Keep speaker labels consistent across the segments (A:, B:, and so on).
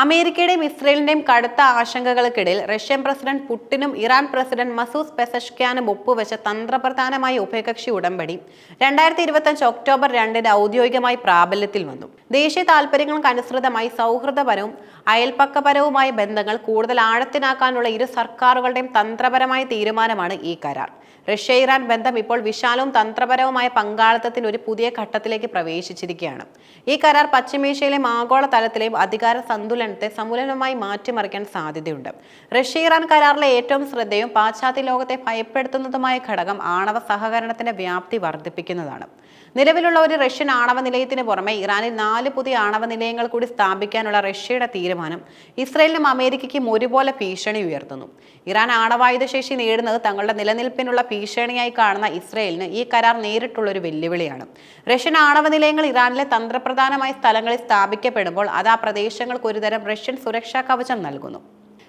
A: അമേരിക്കയുടെയും ഇസ്രയേലിന്റെയും കടുത്ത ആശങ്കകൾക്കിടയിൽ റഷ്യൻ പ്രസിഡന്റ് പുടിനും ഇറാൻ പ്രസിഡന്റ് മസൂസ് പെസഷ്ക്യാനും ഒപ്പുവെച്ച തന്ത്രപ്രധാനമായ ഉഭയകക്ഷി ഉടമ്പടി രണ്ടായിരത്തി ഇരുപത്തഞ്ച് ഒക്ടോബർ രണ്ടിന് ഔദ്യോഗികമായി പ്രാബല്യത്തിൽ വന്നു. ദേശീയ താൽപര്യങ്ങൾക്ക് അനുസൃതമായി സൗഹൃദപരവും അയൽപക്കപരവുമായ ബന്ധങ്ങൾ കൂടുതൽ ആഴത്തിനാക്കാനുള്ള ഇരു സർക്കാരുകളുടെയും തന്ത്രപരമായ തീരുമാനമാണ് ഈ കരാർ. റഷ്യ ഇറാൻ ബന്ധം ഇപ്പോൾ വിശാലവും തന്ത്രപരവുമായ പങ്കാളിത്തത്തിന് ഒരു പുതിയ ഘട്ടത്തിലേക്ക് പ്രവേശിച്ചിരിക്കുകയാണ്. ഈ കരാർ പശ്ചിമേഷ്യയിലെയും ആഗോള തലത്തിലെയും അധികാര സന്തുലനത്തെ സമൂലമായി മാറ്റിമറിക്കാൻ സാധ്യതയുണ്ട്. റഷ്യ ഇറാൻ കരാറിലെ ഏറ്റവും ശ്രദ്ധയും പാശ്ചാത്യ ലോകത്തെ ഭയപ്പെടുത്തുന്നതുമായ ഘടകം ആണവ സഹകരണത്തിന്റെ വ്യാപ്തി വർദ്ധിപ്പിക്കുന്നതാണ്. നിലവിലുള്ള ഒരു റഷ്യൻ ആണവ നിലയത്തിന് പുറമെ ഇറാനിൽ നാല് പുതിയ ആണവ നിലയങ്ങൾ കൂടി സ്ഥാപിക്കാനുള്ള റഷ്യയുടെ തീരുമാനം ഇസ്രയേലിനും അമേരിക്കയ്ക്കും ഒരുപോലെ ഭീഷണി ഉയർത്തുന്നു. ഇറാൻ ആണവായുധ ശേഷി നേടുന്നത് തങ്ങളുടെ നിലനിൽപ്പിനുള്ള ഭീഷണിയായി കാണുന്ന ഇസ്രയേലിന് ഈ കരാർ നേരിട്ടുള്ള ഒരു വെല്ലുവിളിയാണ്. റഷ്യൻ ആണവ നിലയങ്ങൾ ഇറാനിലെ തന്ത്രപ്രധാനമായ സ്ഥലങ്ങളിൽ സ്ഥാപിക്കപ്പെടുമ്പോൾ അത് ആ പ്രദേശങ്ങൾക്ക് ഒരുതരം റഷ്യൻ സുരക്ഷാ കവചം നൽകുന്നു.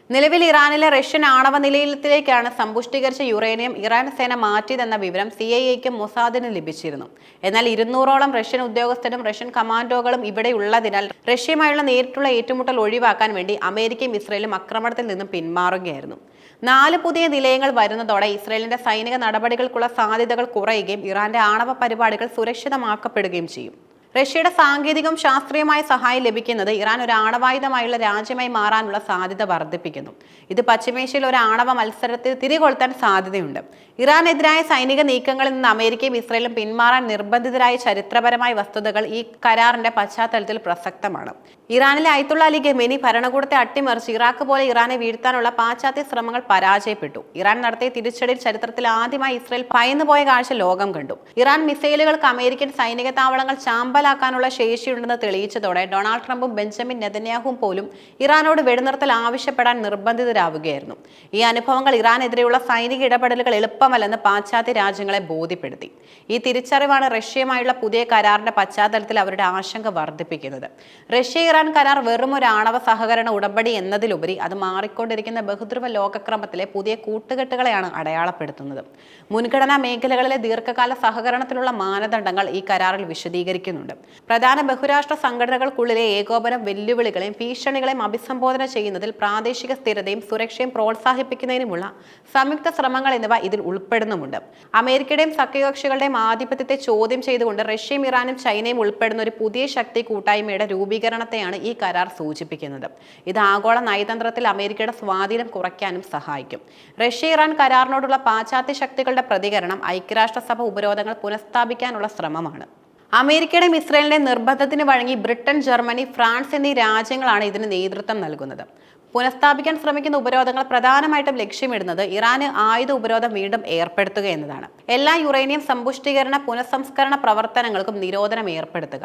A: നിലവിൽ ഇറാനിലെ റഷ്യൻ ആണവ നിലയത്തിലേക്കാണ് സമ്പുഷ്ടീകരിച്ച യുറേനിയം ഇറാൻ സേന മാറ്റിയതെന്ന വിവരം സി ഐ എക്കും മൊസാദിനും ലഭിച്ചിരുന്നു. എന്നാൽ ഇരുന്നൂറോളം റഷ്യൻ ഉദ്യോഗസ്ഥരും റഷ്യൻ കമാൻഡോകളും ഇവിടെ ഉള്ളതിനാൽ റഷ്യയുമായുള്ള നേരിട്ടുള്ള ഏറ്റുമുട്ടൽ ഒഴിവാക്കാൻ വേണ്ടി അമേരിക്കയും ഇസ്രയേലും ആക്രമണത്തിൽ നിന്നും പിന്മാറുകയായിരുന്നു. നാല് പുതിയ നിലയങ്ങൾ വരുന്നതോടെ ഇസ്രയേലിന്റെ സൈനിക നടപടികൾക്കുള്ള സാധ്യതകൾ കുറയുകയും ഇറാന്റെ ആണവ പരിപാടികൾ സുരക്ഷിതമാക്കപ്പെടുകയും ചെയ്യും. റഷ്യയുടെ സാങ്കേതികവും ശാസ്ത്രീയമായ സഹായം ലഭിക്കുന്നത് ഇറാൻ ഒരു ആണവായുധമായുള്ള രാജ്യമായി മാറാനുള്ള സാധ്യത വർദ്ധിപ്പിക്കുന്നു. ഇത് പശ്ചിമേഷ്യയിൽ ഒരു ആണവ മത്സരത്തിൽ തിരികൊളുത്താൻ സാധ്യതയുണ്ട്. ഇറാനെതിരായ സൈനിക നീക്കങ്ങളിൽ നിന്ന് അമേരിക്കയും ഇസ്രയേലും പിന്മാറാൻ നിർബന്ധിതരായ ചരിത്രപരമായ വസ്തുതകൾ ഈ കരാറിന്റെ പശ്ചാത്തലത്തിൽ പ്രസക്തമാണ്. ഇറാനിലെ അയത്തുള്ള അലി ഗമേനി ഭരണകൂടത്തെ അട്ടിമറിച്ച് ഇറാഖ് പോലെ ഇറാനെ വീഴ്ത്താനുള്ള പാശ്ചാത്യ ശ്രമങ്ങൾ പരാജയപ്പെട്ടു. ഇറാൻ നടത്തിയ തിരിച്ചടിയിൽ ചരിത്രത്തിൽ ആദ്യമായി ഇസ്രയേൽ ഭയന്നുപോയ കാഴ്ച ലോകം കണ്ടു. ഇറാൻ മിസൈലുകൾക്ക് അമേരിക്കൻ സൈനിക താവളങ്ങൾ ചാമ്പലാക്കാനുള്ള ശേഷിയുണ്ടെന്ന് തെളിയിച്ചതോടെ ഡൊണാൾഡ് ട്രംപും ബെഞ്ചമിൻ നെതന്യാഹും പോലും ഇറാനോട് വെടിനിർത്തൽ ആവശ്യപ്പെടാൻ നിർബന്ധിതരാവുകയായിരുന്നു. ഈ അനുഭവങ്ങൾ ഇറാനെതിരെയുള്ള സൈനിക ഇടപെടലുകൾ എളുപ്പമല്ലെന്ന് പാശ്ചാത്യ രാജ്യങ്ങളെ ബോധ്യപ്പെടുത്തി. ഈ തിരിച്ചറിവാണ് റഷ്യയുമായുള്ള പുതിയ കരാറിന്റെ പശ്ചാത്തലത്തിൽ അവരുടെ ആശങ്ക വർദ്ധിപ്പിക്കുന്നത്. റഷ്യ ഇറാൻ കരാർ വെറും ഒരു ആണവ സഹകരണ ഉടമ്പടി എന്നതിലുപരി അത് മാറിക്കൊണ്ടിരിക്കുന്ന ബഹുദ്രുവ ലോകക്രമത്തിലെ പുതിയ കൂട്ടുകെട്ടുകളെയാണ് അടയാളപ്പെടുത്തുന്നത്. മുൻഗണനാ മേഖലകളിലെ ദീർഘകാല സഹകരണത്തിനുള്ള മാനദണ്ഡങ്ങൾ ഈ കരാറിൽ വിശദീകരിക്കുന്നുണ്ട്. പ്രധാന ബഹുരാഷ്ട്ര സംഘടനകൾക്കുള്ളിലെ ഏകോപനം വെല്ലുവിളികളെയും ഭീഷണികളെയും അഭിസംബോധന ചെയ്യുന്നതിൽ പ്രാദേശിക സ്ഥിരതയും സുരക്ഷയും പ്രോത്സാഹിപ്പിക്കുന്നതിനുമുള്ള സംയുക്ത ശ്രമങ്ങൾ എന്നിവ ഇതിൽ ഉൾപ്പെടുന്നുമുണ്ട്. അമേരിക്കയുടെയും സഖ്യകക്ഷികളുടെയും ആധിപത്യത്തെ ചോദ്യം ചെയ്തുകൊണ്ട് റഷ്യയും ഇറാനും ചൈനയും ഉൾപ്പെടുന്ന ഒരു പുതിയ ശക്തി കൂട്ടായ്മയുടെ രൂപീകരണത്തെയാണ് ഈ കരാർ സൂചിപ്പിക്കുന്നത്. ഇത് ആഗോള നയതന്ത്രത്തിൽ അമേരിക്കയുടെ സ്വാധീനം കുറയ്ക്കാനും സഹായിക്കും. റഷ്യ ഇറാൻ കരാറിനോടുള്ള പാശ്ചാത്യ ശക്തികളുടെ പ്രതികരണം ഐക്യരാഷ്ട്രസഭ ഉപരോധങ്ങൾ പുനഃസ്ഥാപിക്കാനുള്ള ശ്രമമാണ്. അമേരിക്കയുടെയും ഇസ്രയേലിന്റെയും നിർബന്ധത്തിന് വഴങ്ങി ബ്രിട്ടൻ ജർമ്മനി ഫ്രാൻസ് എന്നീ രാജ്യങ്ങളാണ് ഇതിന് നേതൃത്വം നൽകുന്നത്. പുനഃസ്ഥാപിക്കാൻ ശ്രമിക്കുന്ന ഉപരോധങ്ങൾ പ്രധാനമായിട്ടും ലക്ഷ്യമിടുന്നത് ഇറാന് ആയുധ ഉപരോധം വീണ്ടും ഏർപ്പെടുത്തുക എന്നതാണ്. എല്ലാ യുറേനിയം സമ്പുഷ്ടീകരണ പുനഃസംസ്കരണ പ്രവർത്തനങ്ങൾക്കും നിരോധനം ഏർപ്പെടുത്തുക.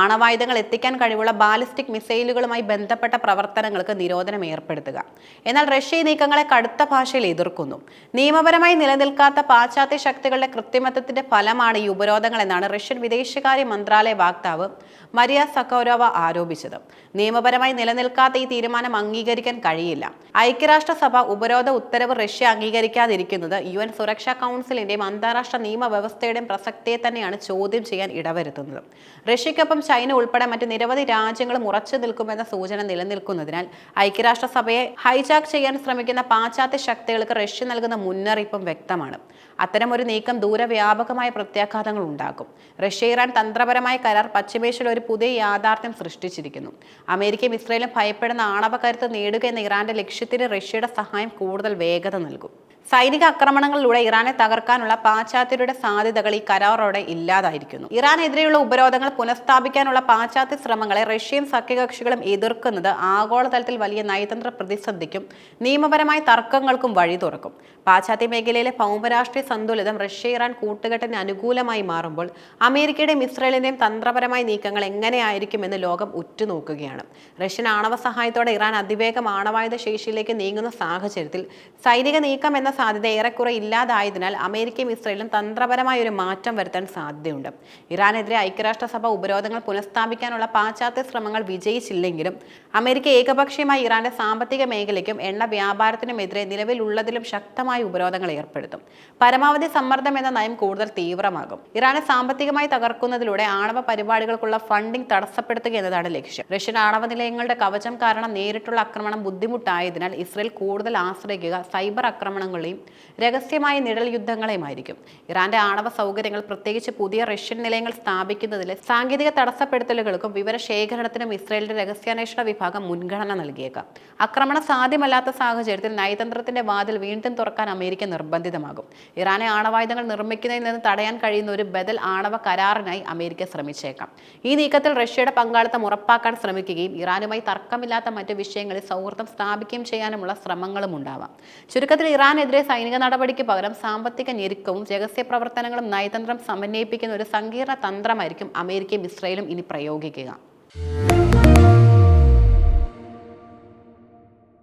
A: ആണവായുധങ്ങൾ എത്തിക്കാൻ കഴിവുള്ള ബാലിസ്റ്റിക് മിസൈലുകളുമായി ബന്ധപ്പെട്ട പ്രവർത്തനങ്ങൾക്ക് നിരോധനം ഏർപ്പെടുത്തുക. എന്നാൽ റഷ്യ നീക്കങ്ങളെ കടുത്ത ഭാഷയിൽ എതിർക്കുന്നു. നിയമപരമായി നിലനിൽക്കാത്ത പാശ്ചാത്യ ശക്തികളുടെ കൃത്രിമത്വത്തിന്റെ ഫലമാണ് ഈ ഉപരോധങ്ങൾ എന്നാണ് റഷ്യൻ വിദേശകാര്യ മന്ത്രാലയ വാക്താവ് മരിയ സക്കോരോവ ആരോപിച്ചത്. നിയമപരമായി നിലനിൽക്കാത്ത ഈ തീരുമാനം അംഗീകരിക്കാൻ കഴിയില്ല. ഐക്യരാഷ്ട്രസഭ ഉപരോധ ഉത്തരവ് റഷ്യ അംഗീകരിക്കാതിരിക്കുന്നത് യു എൻ സുരക്ഷാ കൗൺസിലിന്റെയും അന്താരാഷ്ട്ര നിയമവ്യവസ്ഥയുടെയും പ്രസക്തിയെ തന്നെയാണ് ചോദ്യം ചെയ്യാൻ ഇടവരുത്തുന്നത്. റഷ്യയ്ക്കൊപ്പം ചൈന ഉൾപ്പെടെ മറ്റ് നിരവധി രാജ്യങ്ങളും ഉറച്ചു നിൽക്കുമെന്ന സൂചന നിലനിൽക്കുന്നതിനാൽ ഐക്യരാഷ്ട്രസഭയെ ഹൈജാക്ക് ചെയ്യാൻ ശ്രമിക്കുന്ന പാശ്ചാത്യ ശക്തികൾക്ക് റഷ്യ നൽകുന്ന മുന്നറിയിപ്പും വ്യക്തമാണ്. അത്തരമൊരു നീക്കം ദൂരവ്യാപകമായ പ്രത്യാഘാതങ്ങൾ ഉണ്ടാക്കും. റഷ്യ ഇറാൻ തന്ത്രപരമായ കരാർ പശ്ചിമേഷ്യയിൽ ഒരു പുതിയ യാഥാർത്ഥ്യം സൃഷ്ടിച്ചിരിക്കുന്നു. അമേരിക്കയും ഇസ്രയേലും ഭയപ്പെടുന്ന ആണവ കരുത്ത് നേടുക എന്ന ഇറാന്റെ ലക്ഷ്യത്തിന് റഷ്യയുടെ സഹായം കൂടുതൽ വേഗത നൽകും. സൈനിക ആക്രമണങ്ങളിലൂടെ ഇറാനെ തകർക്കാനുള്ള പാശ്ചാത്യരുടെ സാധ്യതകൾ ഈ കരാറോടെ ഇല്ലാതായിരിക്കുന്നു. ഇറാനെതിരെയുള്ള ഉപരോധങ്ങൾ പുനഃസ്ഥാപിക്കാനുള്ള പാശ്ചാത്യ ശ്രമങ്ങളെ റഷ്യൻ സഖ്യകക്ഷികളും എതിർക്കുന്നത് ആഗോളതലത്തിൽ വലിയ നയതന്ത്ര പ്രതിസന്ധിക്കും നിയമപരമായ തർക്കങ്ങൾക്കും വഴി തുറക്കും. പാശ്ചാത്യ മേഖലയിലെ ഭൗമരാഷ്ട്രീയ സന്തുലിതം റഷ്യ ഇറാൻ കൂട്ടുകെട്ടിന് അനുകൂലമായി മാറുമ്പോൾ അമേരിക്കയുടെയും ഇസ്രയേലിന്റെയും തന്ത്രപരമായ നീക്കങ്ങൾ എങ്ങനെയായിരിക്കുമെന്ന് ലോകം ഉറ്റുനോക്കുകയാണ്. റഷ്യൻ ആണവ സഹായത്തോടെ ഇറാൻ അതിവേഗം ആണവായുധ ശേഷിയിലേക്ക് നീങ്ങുന്ന സാഹചര്യത്തിൽ സൈനിക നീക്കം എന്ന സാധ്യത ഏറെക്കുറെ ഇല്ലാതായതിനാൽ അമേരിക്കയും ഇസ്രയേലും തന്ത്രപരമായ ഒരു മാറ്റം വരുത്താൻ സാധ്യതയുണ്ട്. ഇറാനെതിരെ ഐക്യരാഷ്ട്രസഭ ഉപരോധങ്ങൾ പുനഃസ്ഥാപിക്കാനുള്ള പാശ്ചാത്യ ശ്രമങ്ങൾ വിജയിച്ചില്ലെങ്കിലും അമേരിക്ക ഏകപക്ഷീയമായി ഇറാന്റെ സാമ്പത്തിക മേഖലയ്ക്കും എണ്ണ വ്യാപാരത്തിനുമെതിരെ നിലവിലുള്ളതിലും ശക്തമായ ഉപരോധങ്ങൾ ഏർപ്പെടുത്തും. പരമാവധി സമ്മർദ്ദം എന്ന നയം കൂടുതൽ തീവ്രമാകും. ഇറാനെ സാമ്പത്തികമായി തകർക്കുന്നതിലൂടെ ആണവ പരിപാടികൾക്കുള്ള ഫണ്ടിംഗ് തടസ്സപ്പെടുത്തുക എന്നതാണ് ലക്ഷ്യം. റഷ്യൻ ആണവ നിലയങ്ങളുടെ കവചം കാരണം നേരിട്ടുള്ള ആക്രമണം ബുദ്ധിമുട്ടായതിനാൽ ഇസ്രയേൽ കൂടുതൽ ആശ്രയിക്കുക സൈബർ ആക്രമണങ്ങളെയും രഹസ്യമായ നിഴൽ യുദ്ധങ്ങളെയുമായിരിക്കും. ഇറാന്റെ ആണവ സൗകര്യങ്ങൾ പ്രത്യേകിച്ച് പുതിയ റഷ്യൻ നിലയങ്ങൾ സ്ഥാപിക്കുന്നതിലെ സാങ്കേതിക തടസ്സപ്പെടുത്തലുകൾക്കും വിവരശേഖരണത്തിനും ഇസ്രയേലിന്റെ രഹസ്യാന്വേഷണ വിഭാഗം മുൻഗണന നൽകിയേക്കാം. ആക്രമണം സാധ്യമല്ലാത്ത സാഹചര്യത്തിൽ നയതന്ത്രത്തിന്റെ വാതിൽ വീണ്ടും തുറക്കാൻ അമേരിക്ക നിർബന്ധിതമാകും. ഇറാനെ ആണവായുധങ്ങൾ നിർമ്മിക്കുന്നതിൽ നിന്ന് തടയാൻ കഴിയുന്ന ഒരു ബദൽ ആണവ കരാറിനായി അമേരിക്ക ശ്രമിച്ചേക്കാം. ഈ നീക്കത്തിൽ റഷ്യയുടെ പങ്കാളിത്തം ഉറപ്പാക്കാൻ ശ്രമിക്കുകയും ഇറാനുമായി തർക്കമില്ലാത്ത മറ്റ് വിഷയങ്ങളിൽ സൗഹൃദം സ്ഥാപിക്കുകയും ചെയ്യാനുമുള്ള ശ്രമങ്ങളും ഉണ്ടാവാം. ചുരുക്കത്തിൽ ഇറാനെതിരെ സൈനിക നടപടിക്ക് പകരം സാമ്പത്തിക ഞെരുക്കവും രഹസ്യ പ്രവർത്തനങ്ങളും നയതന്ത്രം സമന്വയിപ്പിക്കുന്ന ഒരു സങ്കീർണ തന്ത്രമായിരിക്കും അമേരിക്കയും ഇസ്രയേലും ഇനി പ്രയോഗിക്കുക.